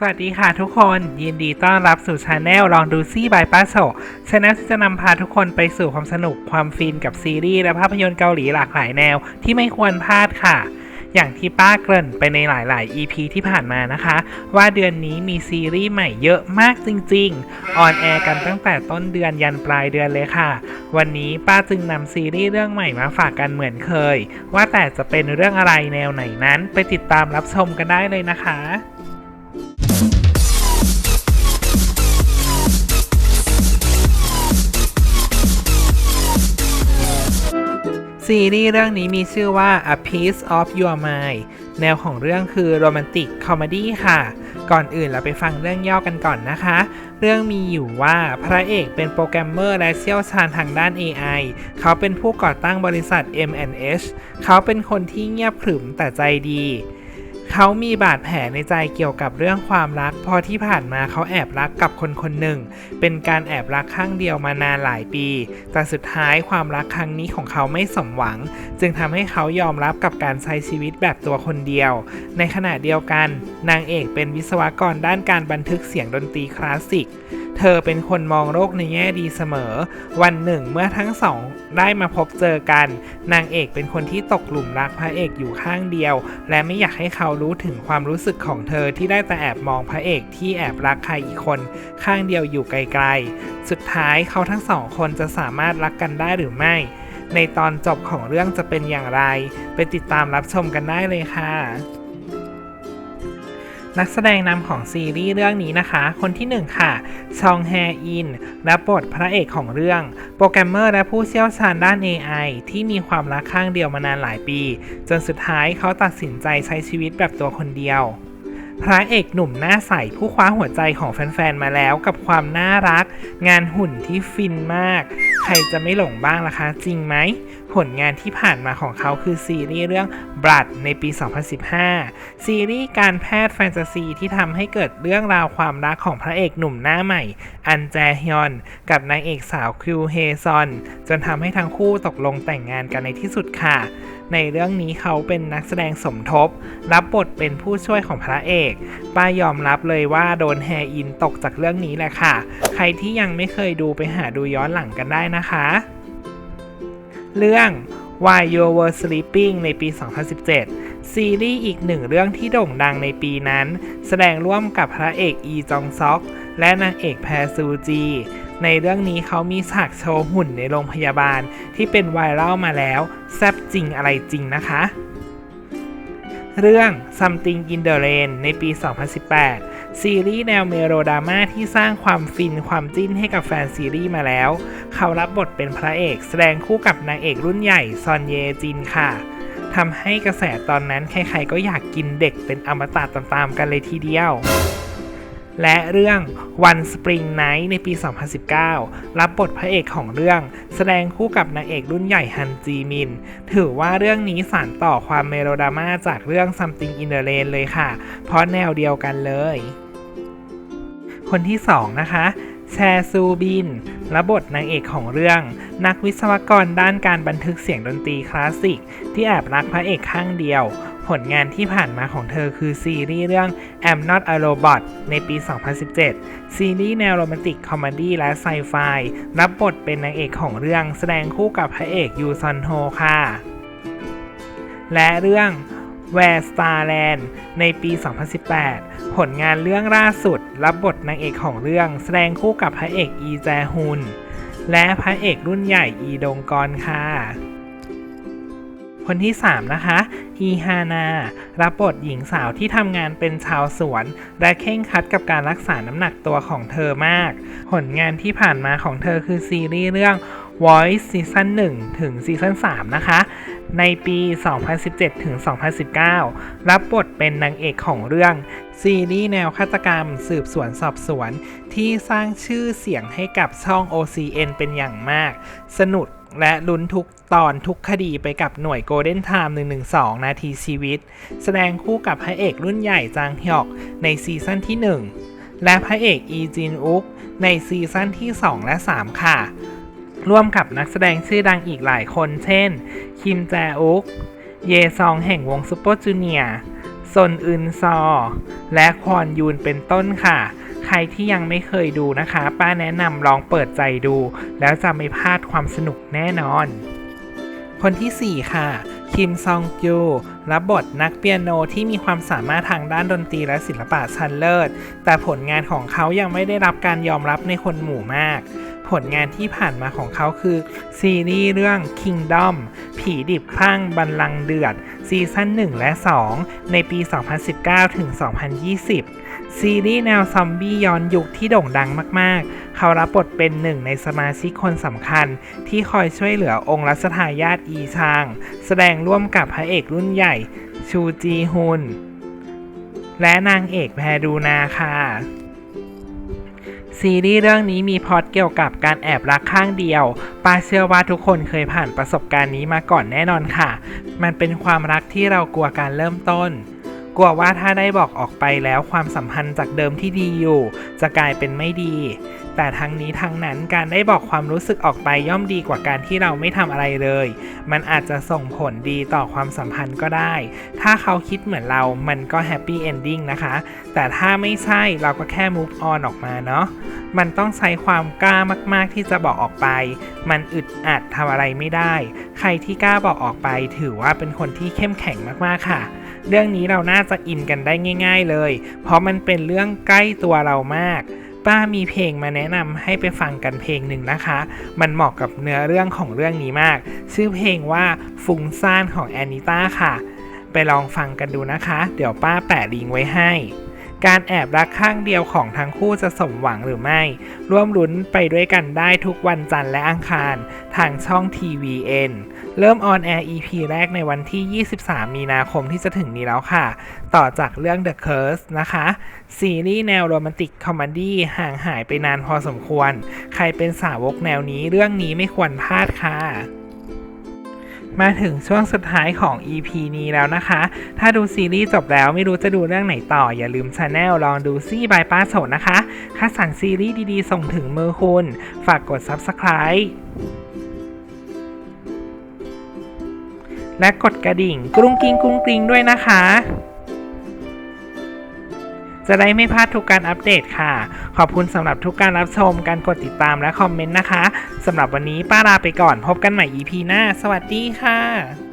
สวัสดีค่ะทุกคน ยินดีต้อนรับสู่ชาแนลลองดูซี่บายป้าโซชาแนลที่จะนำพาทุกคนไปสู่ความสนุกความฟินกับซีรีส์และภาพยนตร์เกาหลีหลากหลายแนวที่ไม่ควรพลาดค่ะ อย่างที่ป้าเกริ่นไปในหลาย ๆ EP ที่ผ่านมานะคะ ว่าเดือนนี้มีซีรีส์ใหม่เยอะมากจริง ๆ ออนแอร์กันตั้งแต่ต้นเดือนยันปลายเดือนเลยค่ะ วันนี้ป้าจึงนำซีรีส์เรื่องใหม่มาฝากกันเหมือนเคย ว่าแต่จะเป็นเรื่องอะไรแนวไหนนั้น ไปติดตามรับชมกันได้เลยนะคะ ซีรีส์เรื่องนี้มีชื่อว่า A Piece of Your Mind แนวของเรื่องคือโรแมนติกคอมดี้ค่ะ ก่อนอื่นเราไปฟังเรื่องย่อกันก่อนนะคะ เรื่องมีอยู่ว่าพระเอกเป็นโปรแกรมเมอร์และเชี่ยวชาญทางด้าน AI เขาเป็นผู้ก่อตั้งบริษัท M&H เขาเป็นคนที่เงียบขรึมแต่ใจดี เขามีบาดแผลในใจเกี่ยวกับเรื่องความรัก พอที่ผ่านมาเขาแอบรักกับคนคนหนึ่ง เป็นการแอบรักข้างเดียวมานานหลายปี แต่สุดท้ายความรักครั้งนี้ของเขาไม่สมหวัง จึงทำให้เขายอมรับกับการใช้ชีวิตแบบตัวคนเดียว ในขณะเดียวกัน นางเอกเป็นวิศวกรด้านการบันทึกเสียงดนตรีคลาสสิก เธอเป็นคนมองโลกในแง่ดีเสมอ วันหนึ่งเมื่อทั้งสองได้มาพบเจอกัน นางเอกเป็นคนที่ตกหลุมรักพระเอกอยู่ข้างเดียว และไม่อยากให้เขารู้ถึงความรู้สึกของเธอที่ได้แต่แอบมองพระเอกที่แอบรักใครอีกคน ข้างเดียวอยู่ไกลๆ สุดท้ายเขาทั้งสองคนจะสามารถรักกันได้หรือไม่ ในตอนจบของเรื่องจะเป็นอย่างไร ไปติดตามรับชมกันได้เลยค่ะ นักแสดงนำของซีรีส์เรื่องนี้นะคะ คนที่ 1 ค่ะชองแฮอินรับบทพระเอกของเรื่อง โปรแกรมเมอร์และผู้เชี่ยวชาญด้าน AI ที่มีความรักข้างเดียวมานานหลายปี จนสุดท้ายเขาตัดสินใจใช้ชีวิตแบบตัวคนเดียว พระเอกหนุ่มหน้าใสผู้คว้าหัวใจของแฟนๆมาแล้วกับความน่ารัก งานหุ่นที่ฟินมาก ใครจะไม่หลงบ้างล่ะคะ จริงไหมผลงานที่ผ่านมาของเขาคือซีรีส์เรื่อง Blood ในปี 2015 ซีรีส์การแพทย์แฟนตาซีที่ทำให้เกิดเรื่องราวความรักของพระเอกหนุ่มหน้าใหม่ อันแจฮยอน กับนางเอกสาวคิวเฮซอน จนทำให้ทั้งคู่ตกลงแต่งงานกันในที่สุดค่ะ ในเรื่องนี้เขาเป็นนักแสดงสมทบ รับบทเป็นผู้ช่วยของพระเอก ป้ายอมรับเลยว่าโดนแฮอินตกจากเรื่องนี้แหละค่ะ ใครที่ยังไม่เคยดูไปหาดูย้อนหลังกันได้นะคะ เรื่อง Why You Were Sleeping ในปี 2017 ซีรีส์อีกหนึ่งเรื่องที่โด่งดังในปีนั้น แสดงร่วมกับพระเอกอีจองซอก และนางเอกแพรซูจี ในเรื่องนี้เขามีฉากโชว์หุ่นในโรงพยาบาลที่เป็นไวรัลมาแล้ว แซบจริงอะไรจริงนะคะ เรื่อง Something in the Rain ในปี 2018 ซีรีส์แนวเมโรดราม่าที่สร้างความฟินความจิ้นให้กับแฟนซีรีส์มาแล้ว เขารับบทเป็นพระเอก แสดงคู่กับนางเอกรุ่นใหญ่ซอนเยจินค่ะทำให้กระแสตอนนั้นใครๆก็อยากกินเด็กเป็นอมตะตามๆกันเลยทีเดียว และเรื่อง One Spring Night ในปี 2019 รับบทพระเอกของเรื่อง แสดงคู่กับนางเอกรุ่นใหญ่ฮันจีมิน ถือว่าเรื่องนี้สานต่อความเมโลดราม่าจากเรื่อง Something in the Rain เลยค่ะ เพราะแนวเดียวกันเลย คนที่ 2 นะคะ แชซูบินรับบทนางเอกของเรื่อง นักวิศวกรด้านการบันทึกเสียงดนตรีคลาสสิก ที่แอบรักพระเอกข้างเดียว ผลงานที่ผ่านมาของเธอคือซีรีส์เรื่อง I'm Not a Robot ในปี 2017 ซีรีส์แนวโรแมนติกคอมเมดี้และไซไฟรับบทเป็นนางเอกของเรื่องแสดงคู่กับพระเอกยูซอนโฮค่ะ และเรื่อง Where Starland ในปี 2018 ผลงานเรื่องล่าสุด รับบทนางเอกของเรื่อง แสดงคู่กับพระเอกอีแจฮุน และพระเอกรุ่นใหญ่อีดงกรค่ะ คนที่ 3 นะคะ อีฮานา รับบทหญิงสาวที่ทำงานเป็นชาวสวน และเข่งคัดกับการรักษาน้ำหนักตัวของเธอมาก ผลงานที่ผ่านมาของเธอคือซีรีส์เรื่อง Voice ซีซั่น1ถึงซีซั่น3นะคะ ในปี 2017 ถึง 2019 รับบทเป็นนางเอกของเรื่อง ซีรีส์แนวฆาตกรรมสืบสวนสอบสวน ที่สร้างชื่อเสียงให้กับช่อง OCN เป็นอย่างมาก สนุกและลุ้นทุกตอนทุกคดีไปกับหน่วย Golden Time 112 นาทีชีวิต แสดงคู่กับพระเอกรุ่นใหญ่จางฮยอกในซีซั่นที่ 1 และพระเอกอีจินอุกในซีซั่นที่ 2 และ 3 ค่ะ ร่วมกับนักแสดงชื่อดังอีกหลายคน เช่น คิมแจอุก เยซองแห่งวงซูเปอร์จูเนียร์ซนอึนซอ และควอนยูนเป็นต้นค่ะ ใครที่ยังไม่เคยดูนะคะ ป้าแนะนำลองเปิดใจดู แล้วจะไม่พลาดความสนุกแน่นอน คนที่ 4 ค่ะ คิมซองจูรับบทนักเปียโนที่มีความสามารถทางด้านดนตรีและศิลปะชั้นเลิศ แต่ผลงานของเขายังไม่ได้รับการยอมรับในคนหมู่มาก ผลงานที่ผ่านมาของเขาคือ ซีรีส์เรื่อง Kingdom ผีดิบคลั่งบันลังก์เดือด ซีซั่น 1 และ 2 ในปี 2019 ถึง 2020 ซีรีส์แนวซอมบี้ย้อนยุคที่โด่งดังมากๆ เขารับบทเป็นหนึ่งในสมาชิกคนสำคัญ ที่คอยช่วยเหลือองค์รัชทายาทอีชาง แสดงร่วมกับพระเอกรุ่นใหญ่ ชูจีฮุนและนางเอกแพรดูนาค่ะ ซีรีส์เรื่องนี้มีพล็อตเกี่ยวกับการแอบรักข้างเดียวปาเชื่อว่าทุกคนเคยผ่านประสบการณ์นี้มาก่อนแน่นอนค่ะ มันเป็นความรักที่เรากลัวการเริ่มต้น กลัวว่าถ้าได้บอกออกไปแล้วความสัมพันธ์จากเดิมที่ดีอยู่ จะกลายเป็นไม่ดี แต่ทั้งนี้ทั้งนั้นการได้บอกความรู้สึกออกไปย่อมดีกว่าการที่เราไม่ทำอะไรเลย มันอาจจะส่งผลดีต่อความสัมพันธ์ก็ได้ ถ้าเขาคิดเหมือนเรามันก็แฮปปี้เอนดิ้งนะคะ แต่ถ้าไม่ใช่เราก็แค่ move on ออกมาเนาะมันต้องใช้ความกล้ามาก ๆ ที่จะบอกออกไป มันอึดอัดทำอะไรไม่ได้ ใครที่กล้าบอกออกไปถือว่าเป็นคนที่เข้มแข็งมากๆค่ะ เรื่องนี้เราน่าจะอินกันได้ง่าย ๆเลย เพราะมันเป็นเรื่องใกล้ตัวเรามาก ป้ามีเพลงมาแนะนำให้ไปฟังกันเพลงหนึ่งนะคะ มันเหมาะกับเนื้อเรื่องของเรื่องนี้มาก ชื่อเพลงว่าฟุ้งซ่านของแอนนิต้าค่ะ ไปลองฟังกันดูนะคะ เดี๋ยวป้าแปะลิงก์ไว้ให้การแอบรักข้างเดียวของทั้งคู่จะสมหวังหรือไม่ ร่วมลุ้นไปด้วยกันได้ทุกวันจันทร์และอังคาร ทางช่อง TVN เริ่มออนแอร์ EP แรกในวันที่ 23 มีนาคมที่จะถึงนี้แล้วค่ะ ต่อจากเรื่อง The Curse นะคะ ซีรีส์แนวโรแมนติกคอมเมดี้ห่างหายไปนานพอสมควร ใครเป็นสาวกแนวนี้เรื่องนี้ไม่ควรพลาดค่ะมาถึงช่วงสุดท้ายของ EP นี้แล้วนะคะ ถ้าดูซีรีส์จบแล้วไม่รู้จะดูเรื่องไหนต่อ อย่าลืมชาแนลลองดูซี่บายป้าโฉดนะคะคัดสรรซีรีส์ดีๆ ส่งถึงมือคุณ ฝากกด Subscribe และกดกระดิ่งกรุงกริงกรุงกริงด้วยนะคะ จะได้ไม่พลาดทุกการอัปเดตค่ะ ขอบคุณสำหรับทุกการรับชม การกดติดตามและคอมเมนต์นะคะสำหรับวันนี้ป้าลาไปก่อนพบกันใหม่ EP หน้า สวัสดีค่ะ